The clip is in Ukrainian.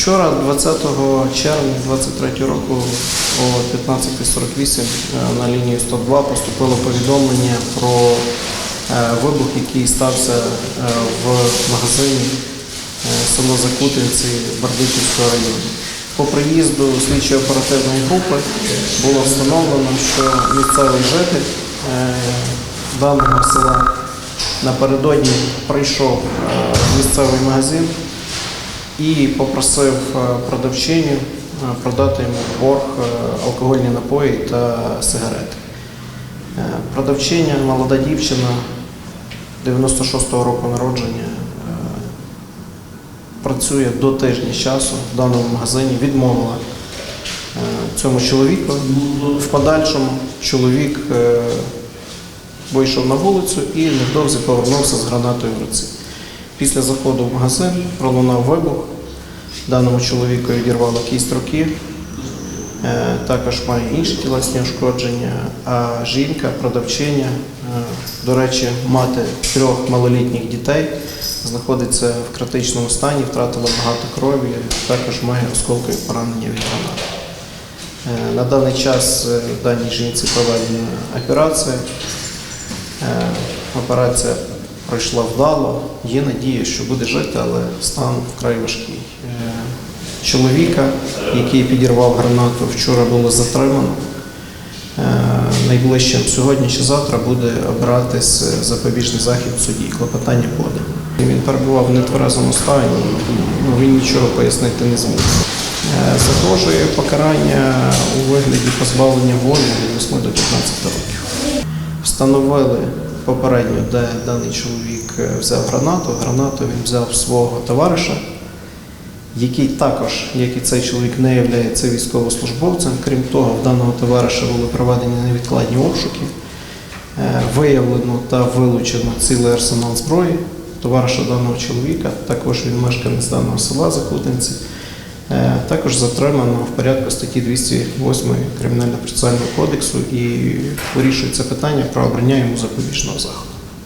Вчора, 20 червня 2023 року о 15.48 е, на лінію 102 поступило повідомлення про е, вибух, який стався е, в магазині е, село Закутинці Бердичівського району. По приїзду слідчої оперативної групи було встановлено, що місцевий житель даного села напередодні прийшов в місцевий магазин і попросив е, продавчиню е, продати йому борг е, алкогольні напої та сигарети. Продавчиня, молода дівчина 96-го року народження, працює до тижня часу в даному магазині, відмовила цьому чоловіку. В подальшому чоловік вийшов на вулицю і невдовзі повернувся з гранатою в руці. Після заходу в магазин пролунав вибух. Даному чоловіку відірвало кість руки, Е, також має інші тілесні ушкодження, а жінка, продавчиня, е, до речі, мати трьох малолітніх дітей, знаходиться в критичному стані, втратила багато крові, також має осколкові поранення від гранати. Е, На даний час даній жінці проведена операція. Операція пройшла вдало. Є надія, що буде жити, але стан вкрай важкий. Е, Чоловіка, який підірвав гранату, вчора було затримано. Е, Найближчим сьогодні чи завтра буде обиратись запобіжний захід в суді. Клопотання подано. Він перебував в нетверезому стані, ну, він нічого пояснити не зміг. Е, Загрожує покарання у вигляді позбавлення волі від 8 до 15 років. Встановили попередньо, де даний чоловік е, взяв гранату. Гранату він взяв свого товариша, який також, як і цей чоловік, не є військовослужбовцем. Крім того, в даного товариша були проведені невідкладні обшуки. Е, Виявлено та вилучено цілий арсенал зброї товариша даного чоловіка. Також він мешканець даного села Закутинці. Е, Також затримано в порядку статті 208 Кримінально-процесуального кодексу і вирішується питання про обрання йому запобіжного заходу.